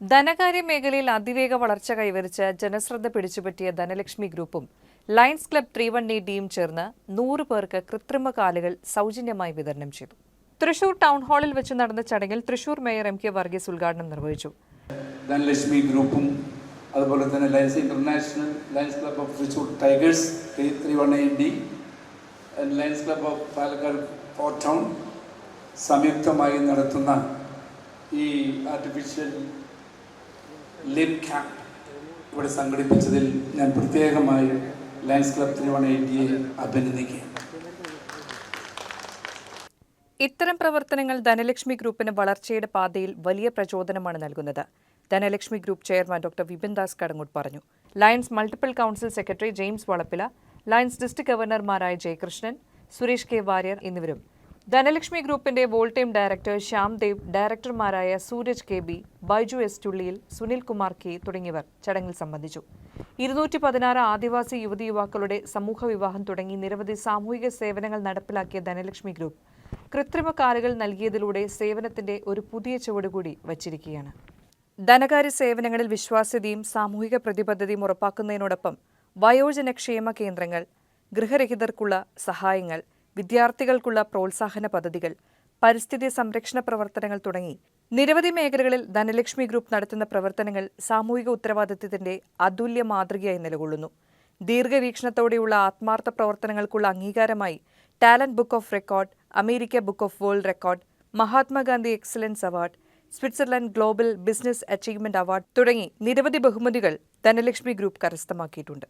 ധനകാര്യ മേഖലയിൽ അതിവേഗ വളർച്ച കൈവരിച്ച ജനശ്രദ്ധ പിടിച്ചുപറ്റിയ ധനലക്ഷ്മി ഗ്രൂപ്പും ലയൺസ് ക്ലബ് ത്രീ വൺ എയ്റ്റിയും ചേർന്ന് നൂറ് പേർക്ക് കൃത്രിമ കാലുകൾ സൗജന്യമായി വിതരണം ചെയ്തു. തൃശൂർ ടൗൺ ഹാളിൽ വെച്ച് നടന്ന ചടങ്ങിൽ Thrissur mayor M K Varghese ഉദ്ഘാടനം നിർവഹിച്ചു. ധനലക്ഷ്മി ഗ്രൂപ്പും അതുപോലെ തന്നെ lions international lions club of Thrissur tigers three one D lions club of Palakkad fort town സംയുക്തമായി നടത്തുന്ന ഈ ആർട്ടിഫിഷ്യൽ ലിപ് ക്യാമ്പ് ഇവിടെ സംഘടിപ്പിച്ചതിൽ ഞാൻ പ്രത്യേകമായി Lions club three one eight ഡിയെ അഭിനന്ദിക്കുകയാണ്. ഇത്തരം പ്രവർത്തനങ്ങൾ ധനലക്ഷ്മി ഗ്രൂപ്പിന് വളർച്ചയുടെ പാതയിൽ വലിയ പ്രചോദനമാണ് നൽകുന്നത്. Dhanalakshmi group chairman doctor Vipin Das Kadangoot പറഞ്ഞു. Lions multiple council secretary James Valappila lions district ഗവർണർമാരായ Jayakrishnan Suresh K Warrier എന്നിവരും ധനലക്ഷ്മി ഗ്രൂപ്പിന്റെ whole time director Shyam Dev ഡയറക്ടർമാരായ Sooraj K B Baiju S Chulliyil Sunilkumar K തുടങ്ങിയവർ ചടങ്ങിൽ സംബന്ധിച്ചു. ഇരുന്നൂറ്റി പതിനാറ് ആദിവാസി യുവതി യുവാക്കളുടെ സമൂഹ വിവാഹം തുടങ്ങി നിരവധി സാമൂഹിക സേവനങ്ങൾ നടപ്പിലാക്കിയ ധനലക്ഷ്മി ഗ്രൂപ്പ് കൃത്രിമ കാലുകൾ നൽകിയതിലൂടെ സേവനത്തിന്റെ ഒരു പുതിയ ചുവട് കൂടി വച്ചിരിക്കുകയാണ്. ധനകാര്യ സേവനങ്ങളിൽ വിശ്വാസ്യതയും സാമൂഹിക പ്രതിബദ്ധതയും ഉറപ്പാക്കുന്നതിനോടൊപ്പം വയോജനക്ഷേമ കേന്ദ്രങ്ങൾ ഗൃഹരഹിതർക്കുള്ള സഹായങ്ങൾ വിദ്യാർത്ഥികൾക്കുള്ള പ്രോത്സാഹന പദ്ധതികൾ പരിസ്ഥിതി സംരക്ഷണ പ്രവർത്തനങ്ങൾ തുടങ്ങി. നിരവധി മേഖലകളിൽ ധനലക്ഷ്മി ഗ്രൂപ്പ് നടത്തുന്ന പ്രവർത്തനങ്ങൾ സാമൂഹിക ഉത്തരവാദിത്തത്തിന്റെ അതുല്യ മാതൃകയായി നിലകൊള്ളുന്നു. ദീർഘവീക്ഷണത്തോടെയുള്ള ആത്മാർത്ഥ പ്രവർത്തനങ്ങൾക്കുള്ള അംഗീകാരമായി talent book of record America book of world record Mahatma Gandhi excellence award Switzerland global business achievement award തുടങ്ങി നിരവധി ബഹുമതികൾ ധനലക്ഷ്മി ഗ്രൂപ്പ് കരസ്ഥമാക്കിയിട്ടുണ്ട്.